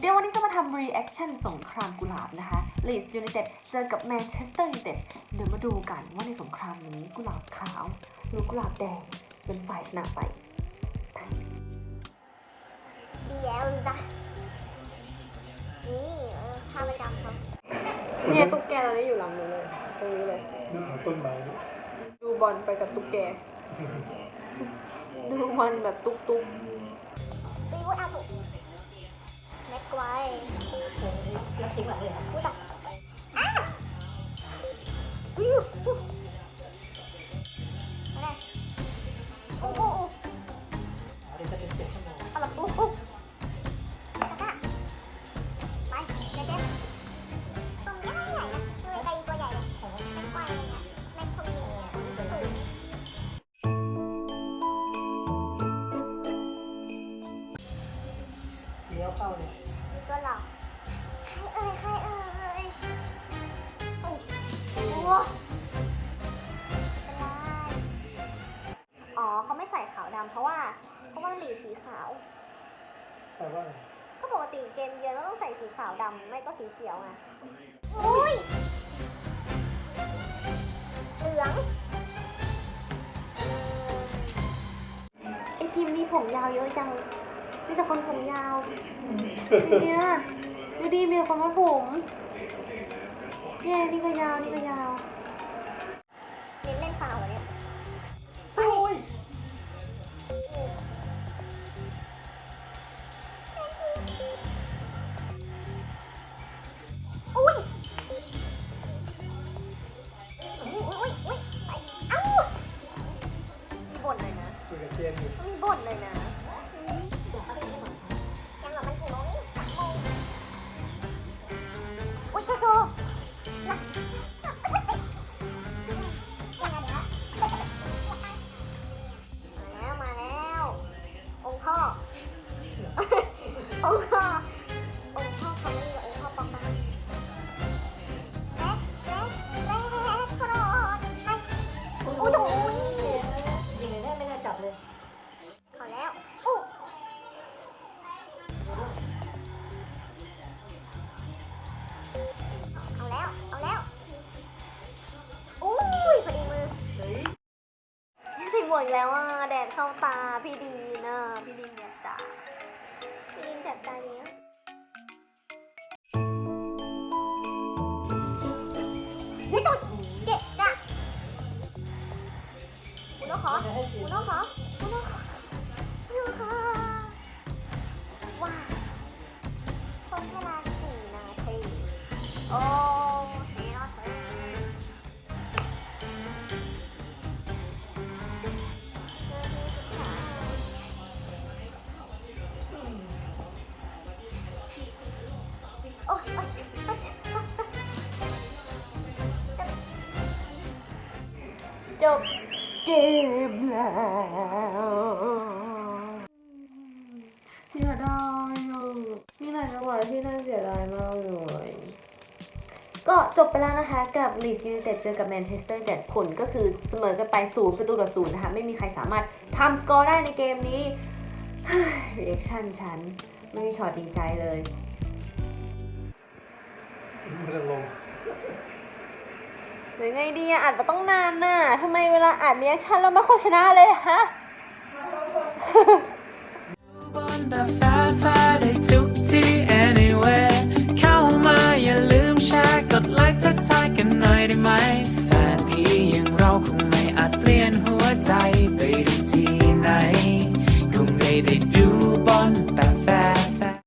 เดี๋ยววันนี้จะมาทำ reaction สงครามกุหลาบนะคะ Leeds United เจอกับ Manchester United เดี๋ยวมาดูกันว่าในสงครามนี้กุหลาบขาว หรือกุหลาบแดงจะเป็นฝ่ายชนะไปเดี๋ยวจ้ะนี่เออท่าประจำครับเนี่ยตุ๊กแกตอนนี้อยู่หลังหนูเลย ตรงนี้เลยเรื่องของต้นไม้ด้วยดูบอลไปกับตุ๊กแก ดูมันแบบตุ๊กตุ๊กรีวูดอาถูก แม็กไวแล้วทิ้งหลังเลยครับอุ้ยตายอ้าวอุ้ยอุ้ยอะไรโอ้โอ้โอ้เอาแบบปุ๊บปุ๊บสักอะไปเจ๊เจ๊ตรงนี้ใหญ่นะเลยวใหญ่เลย ราะว่าหลีดสีขาว แปลว่าอะไรก็ปกติเกมเยือนเราต้องใส่สีขาวดำไม่ก็สีเขียวไงอุ้ยเหลืองไอทีมนี้ผมยาวเยอะจัง มีแต่คนผมยาวดูเนี่ยดูดีมีแต่คนมัดผมเนี่ยนี่ก็ยาวนี่ก็ยาว มีบ่นหน่อยนะ อีกแล้วอะแดดเข้าตาพี่ดินน่ะพี่ดินแดดตาพี่ดินแสบตาเนี้ยอุ้ยตุดเกะกะคุณน้องขอจะให้กินคุณน้องขอคุณน้องขอ จบเกมแล้วเสียดายอ่มีหลายจังหวะที่น่าเสียดายมากเลย ก็จบไปแล้วนะคะกับ Leeds United เจอกับ Manchester United ผลก็คือเสมอกันไปศูนย์ประตูต่อศูนย์นะคะ ไม่มีใครสามารถทำสกอร์ได้ในเกมนี้ reaction ฉัน ไม่มีช็อตดีใจเลยมันจะลง หรือไงดีอะอัดมาต้องนานน่ะทำไมเวลาอัดเรียกชันเราไม่ค่อยชนะเลยฮะ บนแบบฟ้าฟ้าได้ทุกที่ anywhere เข้ามาอย่าลืมแชร์กดไลค์ทักทายกันหน่อยได้ไหม แฟนพี่อย่างเราคงไม่อาจเปลี่ยนหัวใจไปได้ที่ไหน คงไม่ได้